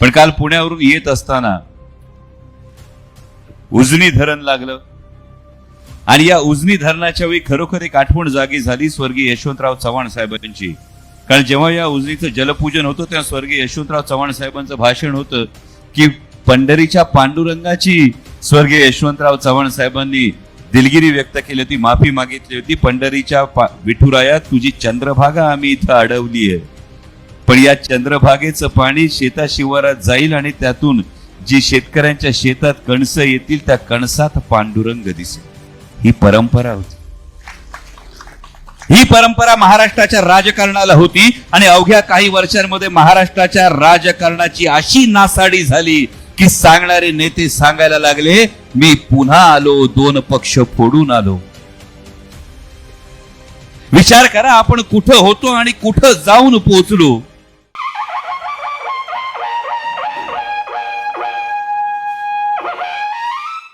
पण काल पुण्यावरून येत असताना उजनी धरण लागलं. आणि या उजनी धरणाच्या वेळी खरोखर एक आठवण जागी झाली स्वर्गीय यशवंतराव चव्हाण साहेबांची. कारण जेव्हा या उजनीचं जलपूजन होतं तेव्हा स्वर्गीय यशवंतराव चव्हाण साहेबांचं भाषण होतं की पंढरीच्या पांडुरंगाची स्वर्गीय यशवंतराव चव्हाण साहेबांनी दिलगिरी व्यक्त केली होती माफी मागितली होती. पंढरीच्या विठुरायात विठुराया तुझी चंद्रभागा आम्ही इथं अडवली आहे पण या चंद्रभागेचं पाणी शेता शिवारात जाईल आणि त्यातून जी शेतकऱ्यांच्या शेतात कणसं येतील त्या कणसात पांडुरंग दिसेल. ही परंपरा होती. ही परंपरा महाराष्ट्राच्या राजकारणाला होती आणि अवघ्या काही वर्षांमध्ये महाराष्ट्राच्या राजकारणाची अशी नासाडी झाली की सांगणारे नेते सांगायला लागले मी पुन्हा आलो दोन पक्ष फोडून आलो. विचार करा आपण कुठं होतो आणि कुठं जाऊन पोहोचलो.